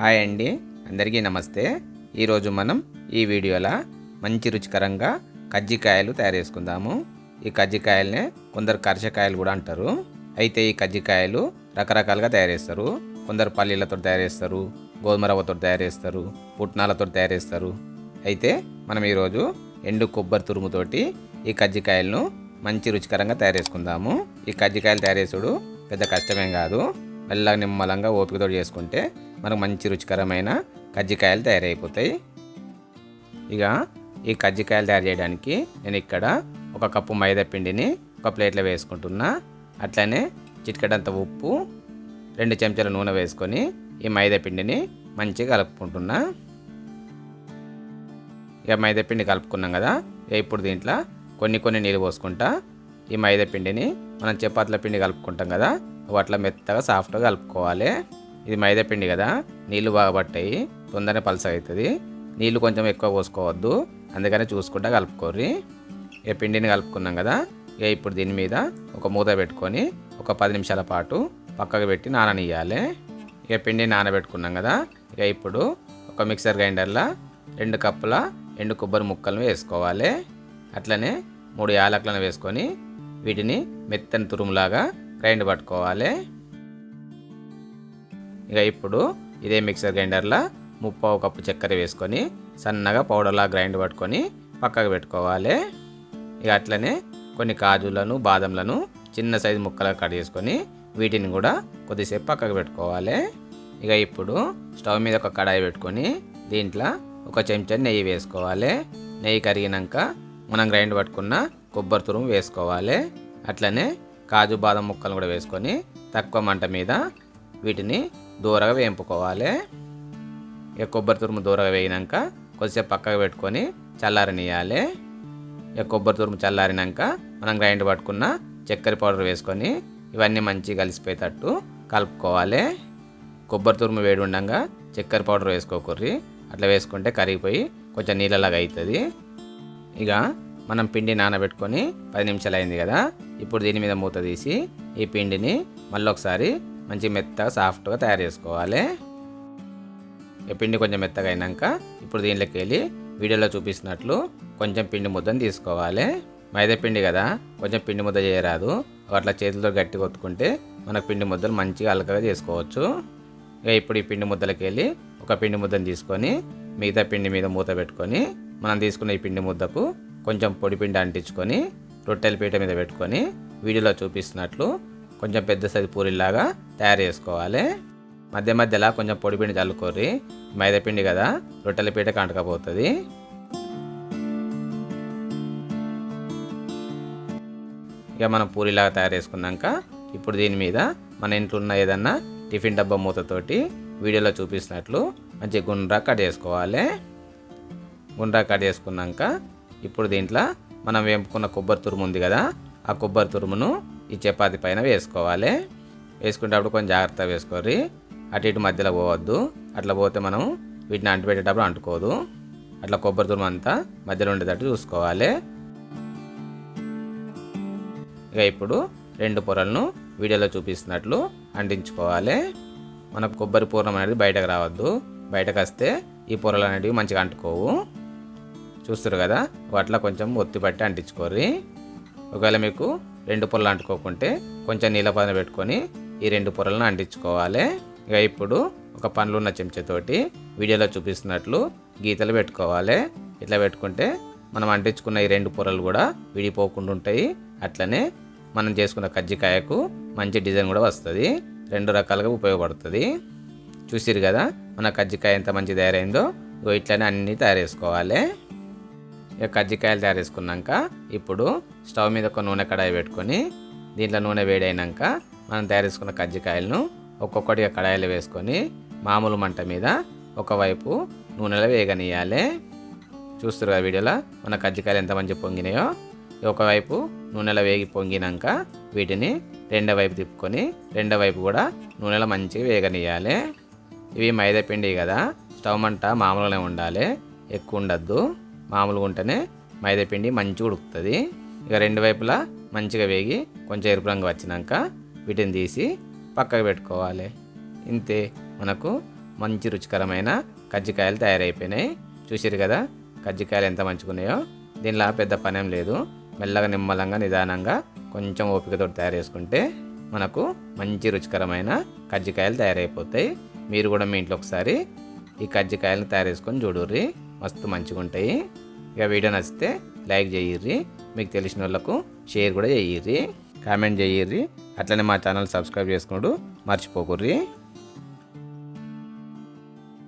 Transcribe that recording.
Hi అండి. అందరికీ నమస్తే. ఈరోజు మనం ఈ వీడియోలో మంచి రుచికరంగా కజ్జికాయలు తయారు చేసుకుందాము. ఈ కజ్జికాయలనే కొందరు కర్షకాయలు కూడా అంటారు. అయితే ఈ కజ్జికాయలు రకరకాలుగా తయారు చేస్తారు. కొందరు పల్లీలతో తయారు చేస్తారు గోధుమ రవ్వతో తయారు చేస్తారు పుట్నాలతో తయారు చేస్తారు. అయితే మనం ఈరోజు ఎండు కొబ్బరి తురుముతోటి ఈ కజ్జికాయలను మంచి రుచికరంగా తయారు చేసుకుందాము. ఈ కజ్జికాయలు తయారు చేసుడు పెద్ద కష్టమేం కాదు. మెల్లగా నిమ్మలంగా ఓపికతో చేసుకుంటే మనకు మంచి రుచికరమైన కజ్జికాయలు తయారైపోతాయి. ఇక ఈ కజ్జికాయలు తయారు చేయడానికి నేను ఇక్కడ ఒక కప్పు మైదా పిండిని ఒక ప్లేట్లో వేసుకుంటున్నా. అట్లనే చిటికెడంత ఉప్పు రెండు చెంచాల నూనె వేసుకొని ఈ మైదా పిండిని మంచిగా కలుపుకుంటున్నా. ఇక మైదా పిండి కలుపుకున్నాం కదా ఇప్పుడు దీంట్లో కొన్ని కొన్ని నీళ్ళు పోసుకుంటా. ఈ మైదా పిండిని మనం చపాతీల పిండి కలుపుకుంటాం కదా అట్లా మెత్తగా సాఫ్ట్గా కలుపుకోవాలి. ఇది మైదాపిండి కదా. నీళ్ళు బాగా పట్టాయి. తొందరనే పలస అవుతుంది నీళ్ళు కొంచెం ఎక్కువ పోసుకోవద్దు. అందుకని చూసుకుంటా కలుపుకోర్రి. ఏ పిండిని కలుపుకున్నాం కదా. ఇక ఇప్పుడు దీని మీద ఒక మూత పెట్టుకొని ఒక పది నిమిషాల పాటు పక్కకు పెట్టి నాననియాలి. ఇక పిండి నానబెట్టుకున్నాం కదా. ఇక ఇప్పుడు ఒక మిక్సర్ గ్రైండర్లో రెండు కప్పుల ఎండు కొబ్బరి ముక్కలను వేసుకోవాలి. అట్లనే మూడు యాలకులను వేసుకొని వీటిని మెత్తని తురుములాగా గ్రైండ్ పట్టుకోవాలి. ఇక ఇప్పుడు ఇదే మిక్సర్ గ్రైండర్లో ముప్పావు కప్పు చక్కెర వేసుకొని సన్నగా పౌడర్లా గ్రైండ్ పట్టుకొని పక్కకు పెట్టుకోవాలి. ఇక అట్లనే కొన్ని కాజులను బాదంలను చిన్న సైజు ముక్కలుగా కట్ చేసుకొని వీటిని కూడా కొద్దిసేపు పక్కకు పెట్టుకోవాలి. ఇక ఇప్పుడు స్టవ్ మీద ఒక కడాయి పెట్టుకొని దీంట్లో ఒక చెంచా నెయ్యి వేసుకోవాలి. నెయ్యి కరిగినాక మనం గ్రైండ్ పట్టుకున్న కొబ్బరి తురుము వేసుకోవాలి. అట్లనే కాజు బాదం ముక్కలు కూడా వేసుకొని తక్కువ మంట మీద వీటిని దూరగా వేయింపుకోవాలి. ఇక కొబ్బరి తురుము దూరగా వేయినాక కొద్దిసేపు పక్కకు పెట్టుకొని చల్లారనియాలి ఇక కొబ్బరి తురుము చల్లారినాక మనం గ్రైండ్ పట్టుకున్న చక్కెర పౌడర్ వేసుకొని ఇవన్నీ మంచిగా కలిసిపోయేటట్టు కలుపుకోవాలి. కొబ్బరి తురుము వేడి ఉండగా చక్కెర పౌడర్ వేసుకోకర్రి. అట్లా వేసుకుంటే కరిగిపోయి కొంచెం నీళ్ళలాగా అవుతుంది ఇక మనం పిండి నానబెట్టుకొని పది నిమిషాలు అయింది కదా ఇప్పుడు దీని మీద మూత తీసి ఈ పిండిని మళ్ళీ ఒకసారి మంచి మెత్తగా సాఫ్ట్గా తయారు చేసుకోవాలి. ఈ పిండి కొంచెం మెత్తగా అయినాక ఇప్పుడు దీనిలోకి వెళ్ళి వీడియోలో చూపిస్తున్నట్లు కొంచెం పిండి ముద్దను తీసుకోవాలి. మైదా పిండి కదా కొంచెం పిండి ముద్ద చేయరాదు. అట్లా చేతులతో గట్టి కొట్టుకుంటే మనకు పిండి ముద్దలు మంచిగా అలకగా చేసుకోవచ్చు. ఇక ఇప్పుడు ఈ పిండి ముద్దలకి వెళ్ళి ఒక పిండి ముద్దను తీసుకొని మిగతా పిండి మీద మూత పెట్టుకొని మనం తీసుకున్న ఈ పిండి ముద్దకు కొంచెం పొడి పిండి అంటించుకొని రొట్టెల పీట మీద పెట్టుకొని వీడియోలో చూపిస్తున్నట్లు కొంచెం పెద్ద సైజు పూరిలాగా తయారు చేసుకోవాలి. మధ్య మధ్యలో కొంచెం పొడిపిండి చల్లుకోరి కదా రొట్టెల పీట కంటకపోతుంది. ఇక మనం పూరిలాగా తయారు చేసుకున్నాక ఇప్పుడు దీని మీద మన ఇంట్లో ఉన్న ఏదన్నా టిఫిన్ డబ్బా మూతతోటి వీడియోలో చూపిస్తున్నట్లు మంచి గుండ్రా కట్ చేసుకోవాలి. గుండ్రా కట్ చేసుకున్నాక ఇప్పుడు దీంట్లో మనం వేపుకున్న కొబ్బరి తురుము ఉంది కదా ఆ కొబ్బరి తురుమును ఈ చపాతి పైన వేసుకోవాలి. వేసుకునేటప్పుడు కొంచెం జాగ్రత్తగా వేసుకోరి అటు ఇటు మధ్యలో పోవద్దు. అట్లా పోతే మనం వీటిని అంటిపెట్టేటప్పుడు అంటుకోదు. అట్లా కొబ్బరి తురుము అంతా మధ్యలో ఉండేటట్టు చూసుకోవాలి. ఇక ఇప్పుడు రెండు పొరలను వీడియోలో చూపిస్తున్నట్లు అంటించుకోవాలి. మనకు కొబ్బరి పూర్ణం అనేది బయటకు రావద్దు. బయటకు వస్తే ఈ పొరలు అనేటివి మంచిగా అంటుకోవు. చూస్తారు కదా? వాటిలో కొంచెం ఒత్తి పట్టి అంటించుకోర్రి. ఒకవేళ మీకు రెండు పొరలు అంటుకోకుంటే కొంచెం నీళ్ళ పదన పెట్టుకొని ఈ రెండు పొరలను అంటించుకోవాలి. ఇక ఇప్పుడు ఒక పండ్లు ఉన్న చెంచాతోటి వీడియోలో చూపిస్తున్నట్లు గీతలు పెట్టుకోవాలి. ఇట్లా పెట్టుకుంటే మనం అంటించుకున్న ఈ రెండు పొరలు కూడా విడిపోకుండా ఉంటాయి. అట్లనే మనం చేసుకున్న కజ్జికాయకు మంచి డిజైన్ కూడా వస్తుంది. రెండు రకాలుగా ఉపయోగపడుతుంది. చూసిరు కదా మన కజ్జికాయ ఎంత మంచి తయారైందో. ఇట్లనే అన్నీ తయారు చేసుకోవాలి. ఇక కజ్జికాయలు తయారు చేసుకున్నాక ఇప్పుడు స్టవ్ మీద ఒక నూనె కడాయి పెట్టుకొని దీంట్లో నూనె వేడైనాక మనం తయారు చేసుకున్న కజ్జికాయలను ఒక్కొక్కటిగా కడాయిలో వేసుకొని మామూలు మంట మీద ఒకవైపు నూనెలో వేగనీయాలి చూస్తారు కదా వీడియోలో? మన కజ్జికాయలు ఎంత మంచి పొంగినాయో? ఒకవైపు నూనెలో వేగి పొంగినాక వీటిని రెండో వైపు తిప్పుకొని రెండో వైపు కూడా నూనెలో మంచిగా వేగనీయాలి ఇవి మైదా పిండి కదా? స్టవ్ మంట మామూలుగానే ఉండాలి. ఎక్కువ ఉండద్దు. మామూలుగా ఉంటేనే మైదాపిండి మంచిగా ఉడుకుతుంది. ఇక రెండు వైపులా మంచిగా వేగి కొంచెం ఎరుపు రంగు వచ్చినాక వీటిని తీసి పక్కకు పెట్టుకోవాలి. ఇంతే మనకు మంచి రుచికరమైన కజ్జికాయలు తయారైపోయినాయి. చూసారు కదా కజ్జికాయలు ఎంత మంచుకున్నాయో దీనిలో పెద్ద పనేం లేదు. మెల్లగా నిమ్మలంగా నిదానంగా కొంచెం ఓపికతో తయారు చేసుకుంటే మనకు మంచి రుచికరమైన కజ్జికాయలు తయారైపోతాయి. మీరు కూడా మీ ఇంట్లో ఒకసారి ఈ కజ్జికాయలను తయారు చేసుకొని చూడుర్రి. మస్తు మంచిగా ఉంటాయి ఇక వీడియో నచ్చితే లైక్ చేయర్రి. మీకు తెలిసిన వాళ్ళకు షేర్ కూడా చేయర్రి. కామెంట్ చేయర్రి. అట్లనే మా ఛానల్ సబ్స్క్రైబ్ చేసుకున్నాడు మర్చిపోకుర్రి.